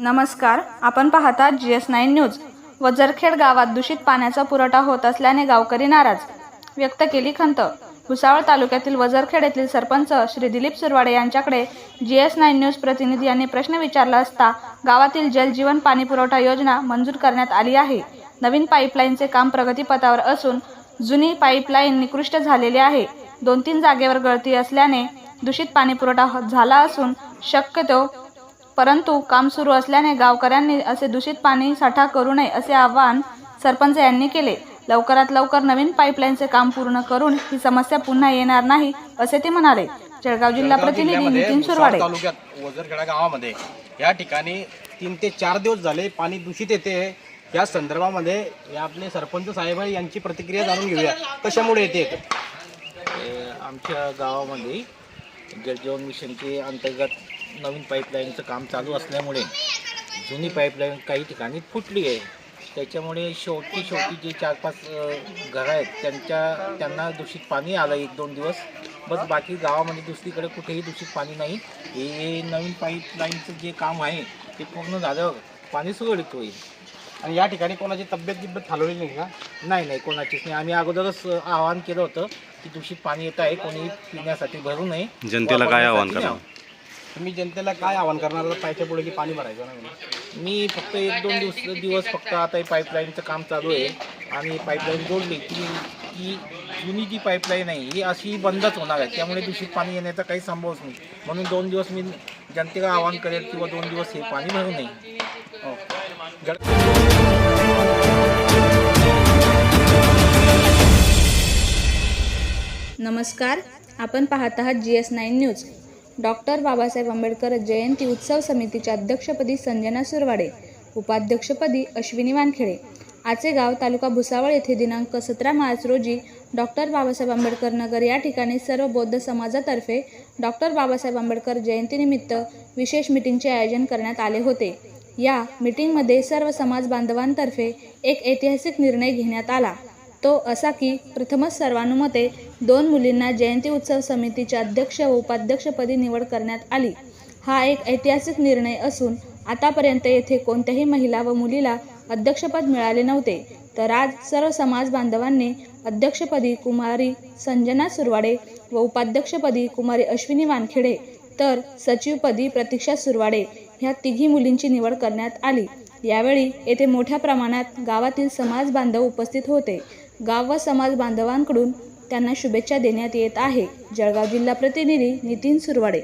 नमस्कार आपण पाहता G S nine news. Vajarkhed गावात दूषित पाण्याचा पुरवठा होत असल्याने गावकरी नाराज व्यक्त केली खंत. भुसावळ तालुक्यातील वजरखेड येथील सरपंच श्री दिलीप सुरवाडे यांच्याकडे जी एस नाईन न्यूज प्रतिनिधी यांनी प्रश्न विचारला असता गावातील जलजीवन पाणी पुरवठा योजना मंजूर करण्यात आली आहे. नवीन पाईपलाईनचे काम प्रगतीपथावर असून जुनी पाईपलाईन निकृष्ट झालेली आहे. दोन तीन जागेवर गळती असल्याने दूषित पाणी पुरवठा झाला असून शक्यतो परंतु काम सुरू असल्याने गावकऱ्यांनी असे दूषित पाणी साठा करू नये असे आवाहन सरपंच यांनी केले. लवकरात लवकर नवीन पाईपलाईनचे काम पूर्ण करून ही समस्या पुन्हा येणार नाही असे ते म्हणाले. जळगाव जिल्हा प्रतिनिधी नितीन सुरवाडे. तालुक्यात वजरखेडा गावामध्ये या ठिकाणी तीन ते चार दिवस झाले पाणी दूषित येते. या संदर्भामध्ये आपले सरपंच साहेब यांची प्रतिक्रिया जाणून घेऊया. कशामुळे येते? हे आमच्या गावामध्ये जलजीवन मिशनचे अंतर्गत नवीन पाईपलाईनचं काम चालू असल्यामुळे जुनी पाईपलाईन काही ठिकाणी फुटली आहे. त्याच्यामुळे शेवटी शेवटी जे चार पाच घरं आहेत त्यांच्या त्यांना दूषित पाणी आलं एक दोन दिवस. बस बाकी गावामध्ये दुसरीकडे कुठेही दूषित पाणी नाही. हे नवीन पाईपलाईनचं जे काम आहे ते पूर्ण झाल्यावर पाणी सुरळीत होईल आणि या ठिकाणी कोणाची तब्येत गिब्येत हलवली नाही का? नाही नाही कोणाचीच नाही. आम्ही अगोदरच आवाहन केलं होतं की दूषित पाणी येत आहे कोणी पिण्यासाठी भरू नये. जनतेला काय आवाहन वापरण्यासाठी करा न्यावं. तुम्ही जनतेला काय आवाहन करणार? पाहिजे पुढे की पाणी भरायचं नाही मी फक्त एक दोन दिवस दिवस फक्त आता हे पाईपलाईनचं काम चालू आहे आणि पाईपलाईन जोडली की ही जुनी जी पाईपलाईन आहे ही अशी बंदच होणार आहे. त्यामुळे दूषित पाणी येण्याचा काही संभवच नाही. म्हणून दोन दिवस मी जनतेला आवाहन करेल किंवा दोन दिवस हे पाणी भरू नये. हो. नमस्कार. आपण पाहत आहात G S nine news doctor Babasaheb Ambedkar Jayanti उत्सव समितीच्या अध्यक्षपदी संजना सुरवाडे उपाध्यक्षपदी अश्विनी वानखेडे. आचेगाव तालुका भुसावळ येथे दिनांक सतरा मार्च रोजी डॉक्टर बाबासाहेब आंबेडकर नगर या ठिकाणी सर्व बौद्ध समाजातर्फे डॉक्टर बाबासाहेब आंबेडकर जयंतीनिमित्त विशेष मिटिंगचे आयोजन करण्यात आले होते. या मिटिंगमध्ये सर्व समाज बांधवांतर्फे एक ऐतिहासिक निर्णय घेण्यात आला. तो असा की प्रथमच सर्वानुमते दोन मुलींना जयंती उत्सव समितीच्या अध्यक्ष व उपाध्यक्षपदी निवड करण्यात आली. हा एक ऐतिहासिक निर्णय असून आतापर्यंत येथे कोणत्याही महिला व मुलीला अध्यक्षपद मिळाले नव्हते. तर आज सर्व समाज बांधवांनी अध्यक्षपदी कुमारी संजना सुरवाडे व उपाध्यक्षपदी कुमारी अश्विनी वानखेडे तर सचिवपदी प्रतीक्षा सुरवाडे ह्या तिघी मुलींची निवड करण्यात आली. यावेळी येथे मोठ्या प्रमाणात गावातील समाज बांधव उपस्थित होते. गाव व समाज बांधवांकडून त्यांना शुभेच्छा देण्यात येत आहे. जळगाव जिल्हा प्रतिनिधी नितीन सुरवाडे.